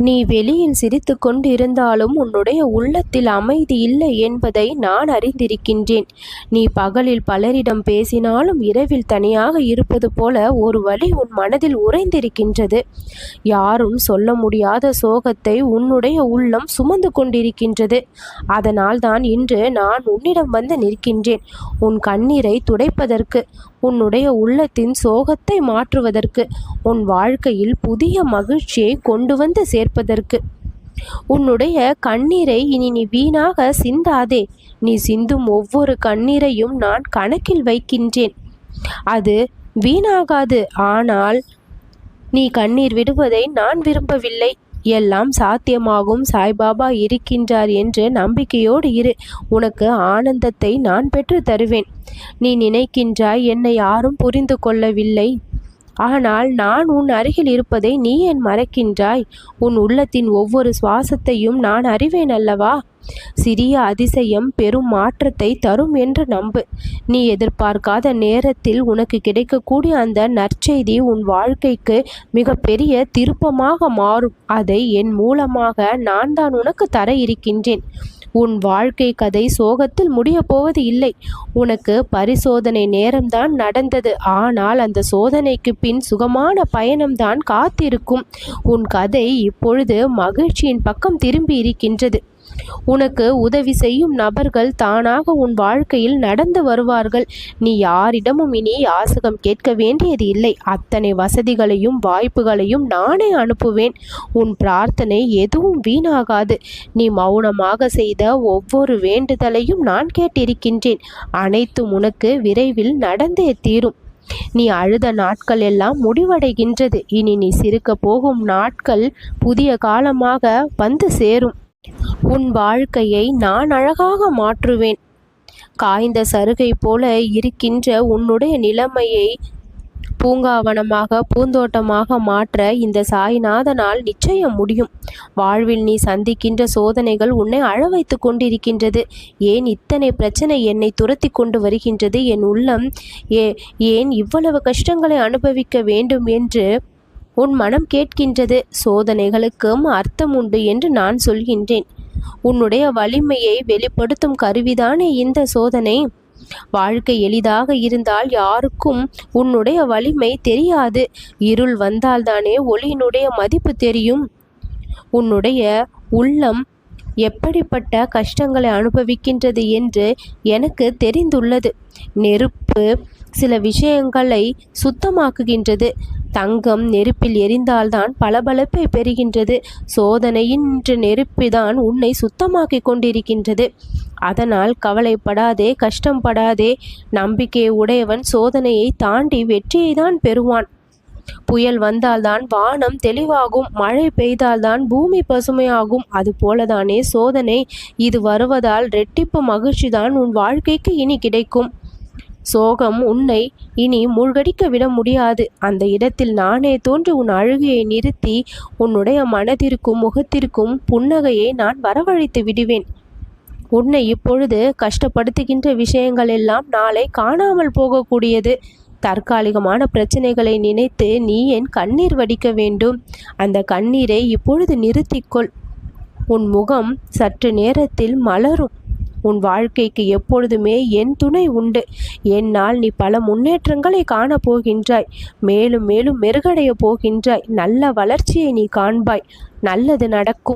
நீ வெளியில் சிரித்து கொண்டிருந்தாலும் உன்னுடைய உள்ளத்தில் அமைதி இல்லை என்பதை நான் அறிந்திருக்கின்றேன். நீ பகலில் பலரிடம் பேசினாலும் இரவில் தனியாக இருப்பது போல ஒரு வழி உன் மனதில் உறைந்திருக்கின்றது. யாரும் சொல்ல முடியாத சோகத்தை உன்னுடைய உள்ளம் சுமந்து கொண்டிருக்கின்றது. அதனால் தான் இன்று நான் உன்னிடம் வந்து நிற்கின்றேன். உன் கண்ணீரை துடைப்பதற்கு உன்னுடைய உள்ளத்தின் சோகத்தை மாற்றுவதற்கு உன் வாழ்க்கையில் புதிய மகிழ்ச்சியை கொண்டு வந்து சேர்ப்பதற்கு. உன்னுடைய கண்ணீரை இனி நீ வீணாக சிந்தாதே. நீ சிந்தும் ஒவ்வொரு கண்ணீரையும் நான் கணக்கில் வைக்கின்றேன். அது வீணாகாது. ஆனால் நீ கண்ணீர் விடுவதை நான் விரும்பவில்லை. எல்லாம் சாத்தியமாகும். சாய்பாபா இருக்கின்றார் என்று நம்பிக்கையோடு இரு. உனக்கு ஆனந்தத்தை நான் பெற்று தருவேன். நீ நினைக்கின்றாய் என்னை யாரும் புரிந்து கொள்ளவில்லை. ஆனால் நான் உன் அருகில் இருப்பதை நீ ஏன் மறக்கின்றாய்? உன் உள்ளத்தின் ஒவ்வொரு சுவாசத்தையும் நான் அறிவேன் அல்லவா? சிறிய அதிசயம் பெரும் மாற்றத்தை தரும் என்று நம்பு. நீ எதிர்பார்க்காத நேரத்தில் உனக்கு கிடைக்கக்கூடிய அந்த நற்செய்தி உன் வாழ்க்கைக்கு மிகப்பெரிய திருப்பமாக மாறும். அதை என் மூலமாக நான் தான் உனக்கு தர இருக்கின்றேன். உன் வாழ்க்கை கதை சோகத்தில் முடியப் போவது இல்லை. உனக்கு பரிசோதனை நேரம்தான் நடந்தது. ஆனால் அந்த சோதனைக்கு பின் சுகமான பயணம்தான் காத்திருக்கும். உன் கதை இப்பொழுது மகிழ்ச்சியின் பக்கம் திரும்பி இருக்கின்றது. உனக்கு உதவி செய்யும் நபர்கள் தானாக உன் வாழ்க்கையில் நடந்து வருவார்கள். நீ யாரிடமும் இனி யாசகம் கேட்க வேண்டியது இல்லை. அத்தனை வசதிகளையும் வாய்ப்புகளையும் நானே அனுப்புவேன். உன் பிரார்த்தனை எதுவும் வீணாகாது. நீ மௌனமாக செய்த ஒவ்வொரு வேண்டுதலையும் நான் கேட்டிருக்கின்றேன். அனைத்தும் உனக்கு விரைவில் நடந்தே தீரும். நீ அழுத நாட்கள் எல்லாம் முடிவடைகின்றது. இனி நீ சிரிக்க போகும் நாட்கள் புதிய காலமாக வந்து சேரும். உன் வாழ்க்கையை நான் அழகாக மாற்றுவேன். காய்ந்த சருகை போல இருக்கின்ற உன்னுடைய நிலைமையை பூங்காவனமாக பூந்தோட்டமாக மாற்ற இந்த சாய்நாதனால் நிச்சயம் முடியும். வாழ்வில் நீ சந்திக்கின்ற சோதனைகள் உன்னை அழ வைத்து கொண்டிருக்கின்றது. ஏன் இத்தனை பிரச்சனை என்னை துரத்தி கொண்டு வருகின்றது? என் உள்ளம் ஏ ஏன் இவ்வளவு கஷ்டங்களை அனுபவிக்க வேண்டும் என்று உன் மனம் கேட்கின்றது. சோதனைகளுக்கும் அர்த்தம் உண்டு என்று நான் சொல்கின்றேன். உன்னுடைய வலிமையை வெளிப்படுத்தும் கருவிதானே இந்த சோதனை. வாழ்க்கை எளிதாக இருந்தால் யாருக்கும் உன்னுடைய வலிமை தெரியாது. இருள் வந்தால்தானே ஒளியினுடைய மதிப்பு தெரியும். உன்னுடைய உள்ளம் எப்படிப்பட்ட கஷ்டங்களை அனுபவிக்கின்றது என்று எனக்கு தெரிந்துள்ளது. நெருப்பு சில விஷயங்களை சுத்தமாக்குகின்றது. தங்கம் நெருப்பில் எரிந்தால்தான் பளபளப்பை பெறுகின்றது. சோதனையின் நெருப்பிதான் உன்னை சுத்தமாக்கி கொண்டிருக்கின்றது. அதனால் கவலைப்படாதே கஷ்டப்படாதே. நம்பிக்கை உடையவன் சோதனையை தாண்டி வெற்றியை தான் பெறுவான். புயல் வந்தால்தான் வானம் தெளிவாகும். மழை பெய்தால்தான் பூமி பசுமையாகும். அது போலதானே சோதனை. இது வருவதால் ரெட்டிப்பு மகிழ்ச்சிதான் உன் வாழ்க்கைக்கு இனி கிடைக்கும். சோகம் உன்னை இனி மூழ்கடிக்க விட முடியாது. அந்த இடத்தில் நானே தோன்றி உன் அழுகையை நிறுத்தி உன்னுடைய மனதிற்கும் முகத்திற்கும் புன்னகையை நான் வரவழைத்து விடுவேன். உன்னை இப்பொழுது கஷ்டப்படுத்துகின்ற விஷயங்கள் எல்லாம் நாளை காணாமல் போகக்கூடியது. தற்காலிகமான பிரச்சனைகளை நினைத்து நீ என் கண்ணீர் வடிக்க வேண்டும். அந்த கண்ணீரை இப்பொழுது நிறுத்திக்கொள். உன் முகம் சற்று நேரத்தில் மலரும். உன் வாழ்க்கைக்கு எப்பொழுதுமே என் துணை உண்டு. என்னால் நீ பல முன்னேற்றங்களை காணப் போகின்றாய் மேலும் மேலும் மெருகடைய போகின்றாய். நல்ல வளர்ச்சியை நீ காண்பாய். நல்லது நடக்கும்.